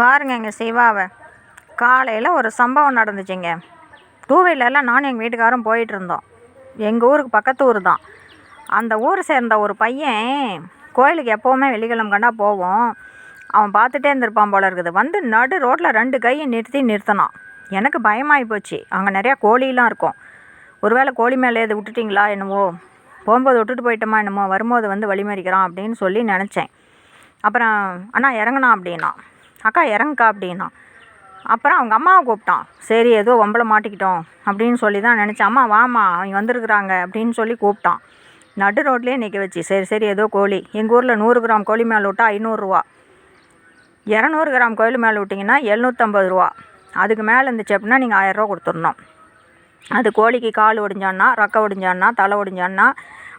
பாருங்க எங்கள் சிவாவை. காலையில் ஒரு சம்பவம் நடந்துச்சுங்க. டூ வீலரில் நானும் எங்கள் வீட்டுக்காரும் போயிட்டு இருந்தோம் எங்கள் ஊருக்கு பக்கத்து ஊர் தான். அந்த ஊரை சேர்ந்த ஒரு பையன் கோயிலுக்கு எப்போவுமே வெள்ளிக்கிழமை கண்டா போவோம். அவன் பார்த்துட்டே இருந்திருப்பான் போல இருக்குது. வந்து நடு ரோட்டில் ரெண்டு கையை நிறுத்தி நிறுத்தினான். எனக்கு பயமாகி போச்சு. அங்கே நிறையா கோழிலாம் இருக்கும். ஒருவேளை கோழி மேலே எது விட்டுட்டிங்களா என்னவோ போகும்போது விட்டுட்டு போயிட்டோமா என்னமோ? வரும்போது வந்து வழிமறிக்கிறான் அப்படின்னு சொல்லி நினச்சேன். அப்புறம் அண்ணா இறங்குண்ணா அப்படின்னா. அக்கா இறங்குக்கா அப்படின்னா. அப்புறம் அவங்க அம்மாவை கூப்பிட்டான். சரி ஏதோ வம்பளை மாட்டிக்கிட்டோம் அப்படின்னு சொல்லி தான் நினச்சேன். அம்மா வாம்மா அவங்க வந்திருக்குறாங்க அப்படின்னு சொல்லி கூப்பிட்டான். நடு ரோட்லேயே நிற்க வச்சு சரி சரி ஏதோ கோழி. எங்கள் ஊரில் நூறு கிராம் கோழி மேலே விட்டால் ஐநூறுரூவா இரநூறு கிராம் கோழி மேலே விட்டிங்கன்னா எழுநூற்றம்பது ரூபா. அதுக்கு மேலே இருந்துச்சு அப்படின்னா நீங்கள் ஆயிரரூவா கொடுத்துடணும். அது கோழிக்கு கால் ஒடிஞ்சான்னா ரக்க ஒடிஞ்சான்னா தலை ஒடிஞ்சான்னா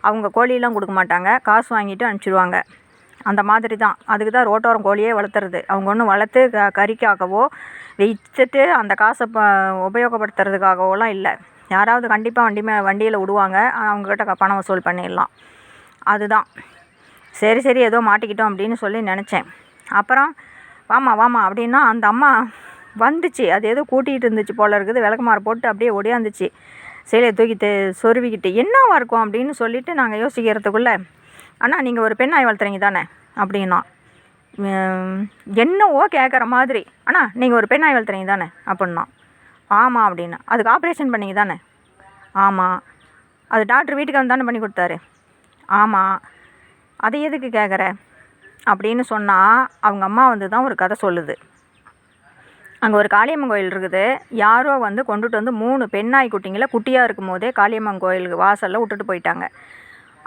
அவங்க கோழியெல்லாம் கொடுக்க மாட்டாங்க. காசு வாங்கிட்டு அனுப்பிச்சிடுவாங்க அந்த மாதிரி தான். அதுக்கு தான் ரோட்டோரம் கோழியே வளர்த்துறது. அவங்க ஒன்றும் வளர்த்து க கறிக்காகவோ விற்றுட்டு அந்த காசை ப உபயோகப்படுத்துறதுக்காகவோலாம் இல்லை. யாராவது கண்டிப்பாக வண்டி மே வண்டியில் விடுவாங்க. அவங்கக்கிட்ட பணம் வசூல் பண்ணிடலாம். அதுதான். சரி சரி ஏதோ மாட்டிக்கிட்டோம் அப்படின்னு சொல்லி நினச்சேன். அப்புறம் வாம்மா வாம்மா அப்படின்னா அந்த அம்மா வந்துச்சு. அது ஏதோ கூட்டிகிட்டு இருந்துச்சு போல இருக்குது. விளக்குமாறு போட்டு அப்படியே ஒடியாந்துச்சு. சேலையை தூக்கிட்டு சொருவிக்கிட்டு என்னவா இருக்கும் அப்படின்னு சொல்லிட்டு நாங்கள் யோசிக்கிறதுக்குள்ளே அண்ணா நீங்கள் ஒரு பெண்ணாய் வளர்த்துறீங்க தானே? அப்படின்னா என்னவோ கேட்குற மாதிரி. அண்ணா நீங்கள் ஒரு பெண்ணாய் வளர்த்துறீங்க தானே? அப்படின்னா ஆமாம் அப்படின்னா அதுக்கு ஆப்ரேஷன் பண்ணிங்க தானே? ஆமாம் அது டாக்டர் வீட்டுக்கு வந்து தானே பண்ணி கொடுத்தாரு? ஆமாம் அதை எதுக்கு கேட்குற அப்படின்னு சொன்னால் அவங்க அம்மா வந்து தான் ஒரு கதை சொல்லுது. அங்கே ஒரு காளியம்மன் கோயில் இருக்குது. யாரோ வந்து கொண்டுட்டு வந்து மூணு பெண்ணாய் குட்டிங்களை குட்டியாக இருக்கும் போதே காளியம்மன் கோயிலுக்கு வாசலில் விட்டுட்டு போயிட்டாங்க.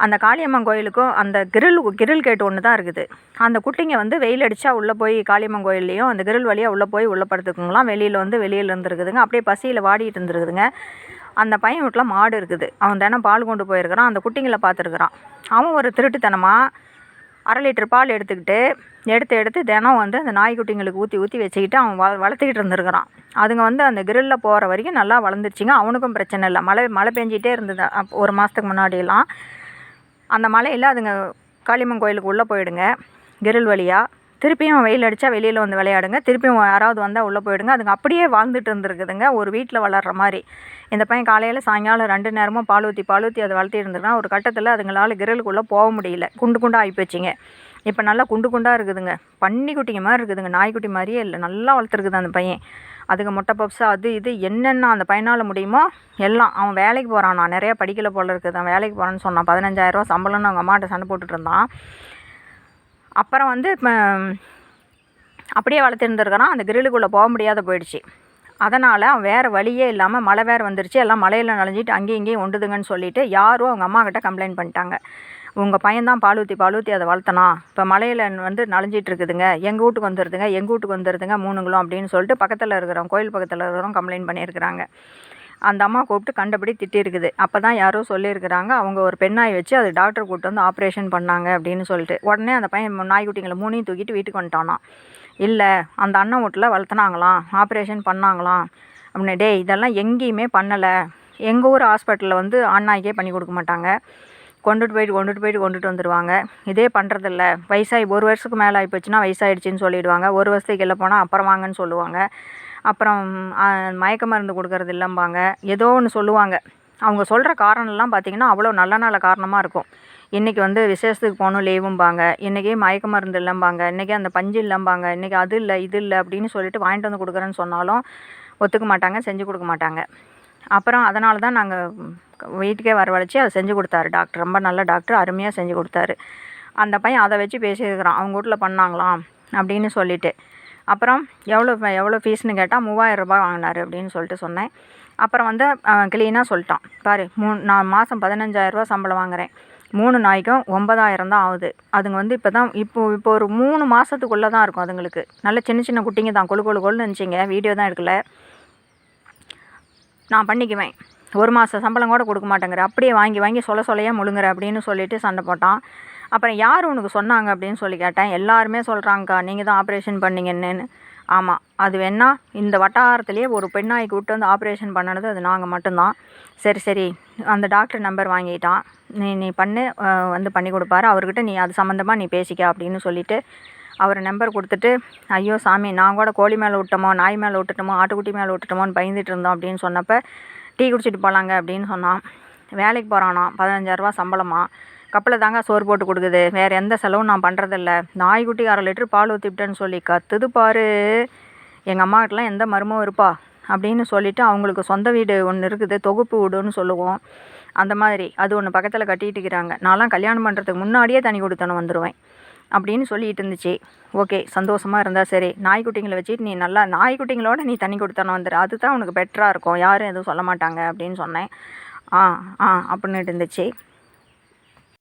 அந்த காளியம்மன் கோயிலுக்கும் அந்த கிரில் கிரில் கேட் ஒன்று தான் இருக்குது. அந்த குட்டிங்க வந்து வெயில் அடித்தா உள்ளே போய் காளியம்மன் கோயில்லையும் அந்த கிரில் வழியாக உள்ளே போய் உள்ளே படுத்துக்குங்களாம். வெளியில் வந்து வெளியில் இருந்துருக்குதுங்க. அப்படியே பசியில் வாடிட்டு இருந்துருக்குதுங்க. அந்த பையன் வீட்டில் மாடு இருக்குது. அவன் தினம் பால் கொண்டு போயிருக்கிறான். அந்த குட்டிங்களை பார்த்துருக்குறான். அவன் ஒரு திருட்டுத்தனமாக அரை லிட்டர் பால் எடுத்துக்கிட்டு எடுத்து எடுத்து தினம் வந்து அந்த நாய்க்குட்டிங்களுக்கு ஊற்றி ஊற்றி வச்சுக்கிட்டு அவன் வள வளர்த்துக்கிட்டு இருந்திருக்கிறான். அதுங்க வந்து அந்த கிரில்ல போகிற வரைக்கும் நல்லா வளர்ந்துருச்சுங்க. அவனுக்கும் பிரச்சனை இல்லை. மழை மழை பெஞ்சிட்டே இருந்தது. ஒரு மாதத்துக்கு முன்னாடியெல்லாம். அந்த மலையில் அதுங்க காளியம்மன் கோயிலுக்கு உள்ளே போயிடுங்க. கிரில் வழியாக திருப்பியும் வெயில் அடித்தா வெளியில் வந்து விளையாடுங்க. திருப்பியும் யாராவது வந்தால் உள்ளே போயிடுங்க. அதுங்க அப்படியே வாழ்ந்துட்டு இருந்திருக்குதுங்க. ஒரு வீட்டில் வளர்கிற மாதிரி. இந்த பையன் காலையில் சாயங்காலம் ரெண்டு நேரமும் பால் ஊற்றி பால் ஊற்றி அதை வளர்த்திட்டு இருந்திருக்கான். ஒரு கட்டத்தில் அதுங்களால் கிரலுக்குள்ளே போக முடியல. குண்டு குண்டாக ஆகி போச்சுங்க. இப்போ நல்லா குண்டு குண்டாக இருக்குதுங்க. பன்னிக்குட்டிங்க மாதிரி இருக்குதுங்க. நாய்க்குட்டி மாதிரியே இல்லை. நல்லா வளர்த்துருக்குது அந்த பையன். அதுக்கு முட்டை பப்ஸு அது இது என்னென்ன அந்த பையனால் முடியுமோ எல்லாம். அவன் வேலைக்கு போகிறான் நான் நிறைய படிக்கல போல இருக்குது அவன் வேலைக்கு போகிறேன்னு சொன்னான். பதினஞ்சாயிரரூவா சம்பளம்னு அவங்க அம்மாட்ட சண்டை போட்டுட்டு இருந்தான். அப்புறம் வந்து இப்போ அப்படியே வளர்த்துருந்துருக்கிறான் அந்த கிரிலுக்குள்ளே போக முடியாத போயிடுச்சு. அதனால் அவன் வேறு வழியே இல்லாமல் மழை வேறு வந்துருச்சு. எல்லாம் மழையில் நனைஞ்சிட்டு அங்கேயும் இங்கேயும் ஒண்டுதுங்கன்னு சொல்லிட்டு யாரும் அவங்க அம்மாக்கிட்ட கம்ப்ளைண்ட் பண்ணிட்டாங்க. உங்கள் பையன்தான் பாலூத்தி பாலூத்தி அதை வளர்த்தனா? இப்போ மலையில் வந்து நனைஞ்சிட்டு இருக்குதுங்க எங்கள் வீட்டுக்கு வந்துடுதுங்க எங்கள் வீட்டுக்கு வந்துடுதுங்க மூணுங்களும் அப்படின்னு சொல்லிட்டு பக்கத்தில் இருக்கிறோம் கோயில் பக்கத்தில் இருக்கிறோம் கம்ப்ளைண்ட் பண்ணியிருக்கிறாங்க. அந்த அம்மா கூப்பிட்டு கண்டபடி திட்டிருக்குது அப்போ தான் யாரோ சொல்லியிருக்கிறாங்க அவங்க ஒரு பெண்ணாய் வச்சு அது டாக்டர் கூப்பிட்டு வந்து ஆப்ரேஷன் பண்ணாங்க அப்படின்னு சொல்லிட்டு. உடனே அந்த பையன் நாய்க்குட்டிங்களை மூணையும் தூக்கிட்டு வீட்டுக்கு வந்துட்டானாம் இல்லை அந்த அண்ணன் வீட்டில் வளர்த்துனாங்களாம் ஆப்ரேஷன் பண்ணாங்களாம். அப்படின்னு டேய் இதெல்லாம் எங்கேயுமே பண்ணலை. எங்கள் ஊர் ஹாஸ்பிட்டலில் வந்து ஆண் பண்ணி கொடுக்க மாட்டாங்க. கொண்டுட்டு போயிட்டு கொண்டுட்டு போயிட்டு கொண்டுட்டு வந்துடுவாங்க இதே பண்ணுறதில்ல வயசாகி ஒரு வருஷத்துக்கு மேலே ஆகிப்போச்சுன்னா வயசாயிடுச்சின்னு சொல்லிடுவாங்க. ஒரு வருஷத்துக்கு இல்லை போனால் அப்புறம் வாங்கன்னு சொல்லுவாங்க. அப்புறம் மயக்க மருந்து கொடுக்கறது இல்லைம்பாங்க. ஏதோ ஒன்று சொல்லுவாங்க. அவங்க சொல்கிற காரணம்லாம் பார்த்திங்கன்னா அவ்வளோ நல்ல நல்ல காரணமாக இருக்கும். இன்றைக்கி வந்து விசேஷத்துக்கு போகணும் லீவும்பாங்க. இன்றைக்கி மயக்க மருந்து இல்லைம்பாங்க. இன்றைக்கி அந்த பஞ்சு இல்லைம்பாங்க. இன்றைக்கி அது இல்லை இது இல்லை அப்படின்னு சொல்லிட்டு வாங்கிட்டு வந்து கொடுக்குறேன்னு சொன்னாலும் ஒத்துக்க மாட்டாங்க செஞ்சு கொடுக்க மாட்டாங்க. அப்புறம் அதனால தான் நாங்கள் வீட்டுக்கே வரவழைச்சி அதை செஞ்சு கொடுத்தாரு டாக்டர். ரொம்ப நல்ல டாக்டர் அருமையாக செஞ்சு கொடுத்தாரு. அந்த பையன் அதை வச்சு பேசியிருக்கிறான். அவங்க வீட்டில் பண்ணாங்களாம் அப்படின்னு சொல்லிட்டு. அப்புறம் எவ்வளோ எவ்வளோ ஃபீஸ்னு கேட்டால் மூவாயிரம் ரூபாய் வாங்கினாரு அப்படின்னு சொல்லிட்டு சொன்னேன். அப்புறம் வந்து க்ளீனாக சொல்லிட்டான். பாரு மூணு நான் மாதம் பதினஞ்சாயிரரூபா சம்பளம் வாங்குறேன். மூணு நாய்க்கும் ஒன்பதாயிரம் தான் ஆகுது. அதுங்க வந்து இப்போ தான் இப்போ இப்போ ஒரு மூணு மாதத்துக்குள்ளே தான் இருக்கும் அதுங்களுக்கு. நல்ல சின்ன சின்ன குட்டிங்க தான். கொழு கொழு கொழுன்னு இருந்துச்சிங்க. வீடியோ தான் எடுக்கல. நான் பண்ணிக்குவேன். ஒரு மாத சம்பளம் கூட கொடுக்க மாட்டேங்கிற. அப்படியே வாங்கி வாங்கி சொல்ல சொல்லையே முழுங்குற அப்படின்னு சொல்லிட்டு சண்டை போட்டான். அப்புறம் யார் உனக்கு சொன்னாங்க அப்படின்னு சொல்லி கேட்டேன். எல்லாருமே சொல்கிறாங்கக்கா நீங்கள் தான் ஆப்ரேஷன் பண்ணீங்கன்னு ஆமாம் அது வேணா இந்த வட்டாரத்துலேயே ஒரு பெண்ணாய் கூப்பிட்டு வந்து ஆப்ரேஷன் பண்ணது அது நாங்கள் மட்டும்தான். சரி சரி அந்த டாக்டர் நம்பர் வாங்கிட்டான். நீ நீ பண்ணு வந்து பண்ணி கொடுப்பாரு. அவர்கிட்ட நீ அது சம்மந்தமாக நீ பேசிக்க அப்படின்னு சொல்லிவிட்டு அவர் நம்பர் கொடுத்துட்டு ஐயோ சாமி நான் கூட கோழி மேலே விட்டோமோ நாய் மேலே விட்டுட்டோமோ ஆட்டுக்குட்டி மேலே விட்டுட்டோமோன்னு பயந்துட்டு இருந்தோம் அப்படின்னு சொன்னப்போ டீ குடிச்சிட்டு போகலாங்க அப்படின்னு சொன்னான். வேலைக்கு போகிறானா பதினஞ்சாயிரரூபா சம்பளமா? கப்பலை தாங்க சோறு போட்டு கொடுக்குது. வேறு எந்த செலவும் நான் பண்ணுறதில்ல நாய்க்குட்டி அரை லிட்டர் பால் ஊற்றிவிட்டேன்னு சொல்லி கத்துது பாரு. எங்கள் அம்மாக்கிட்டலாம் எந்த மருமும் இருப்பா? அப்படின்னு சொல்லிவிட்டு அவங்களுக்கு சொந்த வீடு ஒன்று இருக்குது. தொகுப்பு வீடுன்னு சொல்லுவோம். அந்த மாதிரி. அது ஒன்று பக்கத்தில் கட்டிகிட்டு இருக்கிறாங்க. நான்லாம் கல்யாணம் பண்ணுறதுக்கு முன்னாடியே தனி கொடுத்தனும் வந்துடுவேன் அப்படின்னு சொல்லிட்டு இருந்துச்சு. ஓகே சந்தோஷமாக இருந்தால் சரி. நாய்க்குட்டிங்களை வச்சுட்டு நீ நல்லா நாய்க்குட்டிங்களோட நீ தண்ணி கொடுத்தானு வந்துடு அதுதான் உனக்கு பெட்டராக இருக்கும். யாரும் எதுவும் சொல்ல மாட்டாங்க அப்படின்னு சொன்னேன். ஆ ஆ அப்படின்னுட்டு இருந்துச்சு.